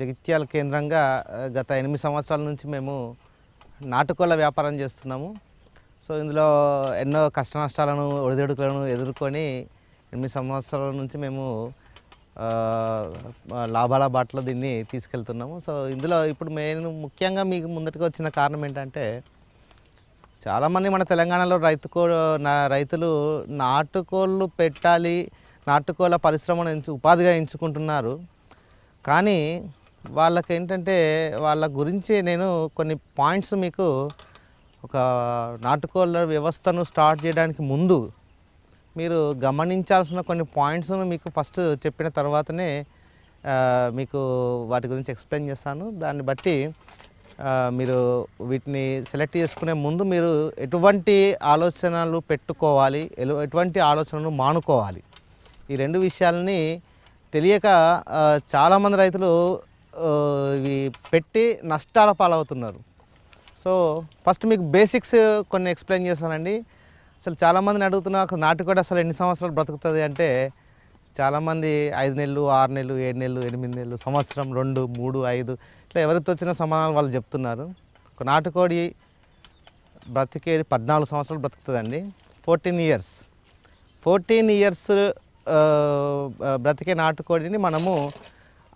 జగిత్యాల కేంద్రంగా గత ఎనిమిది సంవత్సరాల నుంచి మేము నాటుకోళ్ళ వ్యాపారం చేస్తున్నాము. సో ఇందులో ఎన్నో కష్ట నష్టాలను ఒడిదుడుకులను ఎదుర్కొని ఎనిమిది సంవత్సరాల నుంచి మేము లాభాల బాటలో దీన్ని తీసుకెళ్తున్నాము. సో ఇందులో ఇప్పుడు మెయిన్ ముఖ్యంగా మీకు ముందటికి వచ్చిన కారణం ఏంటంటే చాలామంది మన తెలంగాణలో రైతు కో నా రైతులు నాటుకోళ్ళు పెట్టాలి నాటుకోళ్ళ పరిశ్రమను ఎంచు ఉపాధిగా ఎంచుకుంటున్నారు. కానీ వాళ్ళకి ఏంటంటే వాళ్ళ గురించి నేను కొన్ని పాయింట్స్ మీకు ఒక నాటుకోళ్ళ వ్యవస్థను స్టార్ట్ చేయడానికి ముందు మీరు గమనించాల్సిన కొన్ని పాయింట్స్ను మీకు ఫస్ట్ చెప్పిన తర్వాతనే మీకు వాటి గురించి ఎక్స్ప్లెయిన్ చేస్తాను. దాన్ని బట్టి మీరు వీటిని సెలెక్ట్ చేసుకునే ముందు మీరు ఎటువంటి ఆలోచనలు పెట్టుకోవాలి ఎలు- ఎటువంటి ఆలోచనలు మానుకోవాలి. ఈ రెండు విషయాలని తెలియక చాలామంది రైతులు ఇవి పెట్టి నష్టాల పాలవుతున్నారు. సో ఫస్ట్ మీకు బేసిక్స్ కొన్ని ఎక్స్ప్లెయిన్ చేస్తానండి. అసలు చాలామందిని అడుగుతున్నా నాటుకోడి అసలు ఎన్ని సంవత్సరాలు బ్రతుకుతుంది అంటే చాలామంది ఐదు నెలలు ఆరు నెలలు ఏడు నెలలు ఎనిమిది నెలలు సంవత్సరం రెండు మూడు ఐదు ఇట్లా ఎవరితో వచ్చిన సమాధానాలు వాళ్ళు చెప్తున్నారు. ఒక నాటుకోడి బ్రతికేది పద్నాలుగు సంవత్సరాలు బ్రతుకుతుందండి. Fourteen years. ఫోర్టీన్ ఇయర్స్ బ్రతికే నాటుకోడిని మనము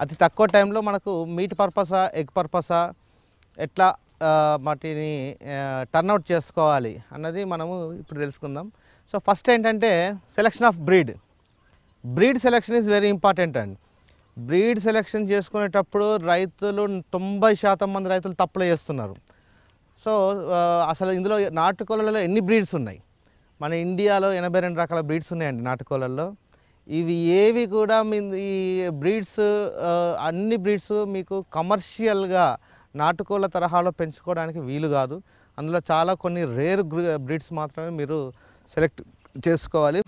అతి తక్కువ టైంలో మనకు మీట్ పర్పసా ఎగ్ పర్పసా ఎట్లా వాటిని టర్న్అవుట్ చేసుకోవాలి అన్నది మనము ఇప్పుడు తెలుసుకుందాం. సో ఫస్ట్ ఏంటంటే selection of breed breed selection is very important అండి బ్రీడ్ సెలెక్షన్ చేసుకునేటప్పుడు రైతులు తొంభై శాతం మంది రైతులు తప్పులు చేస్తున్నారు. సో అసలు ఇందులో నాటుకోళ్ళలో ఎన్ని బ్రీడ్స్ ఉన్నాయి? మన ఇండియాలో ఎనభై రెండు రకాల బ్రీడ్స్ ఉన్నాయండి నాటుకోళ్ళల్లో ఇవి ఏవి కూడా మీ ఈ బ్రీడ్స్ అన్ని బ్రీడ్స్ మీకు కమర్షియల్గా నాటుకోళ్ళ తరహాలో పెంచుకోవడానికి వీలు కాదు. అందులో చాలా కొన్ని రేర్ బ్రీడ్స్ మాత్రమే మీరు సెలెక్ట్ చేసుకోవాలి.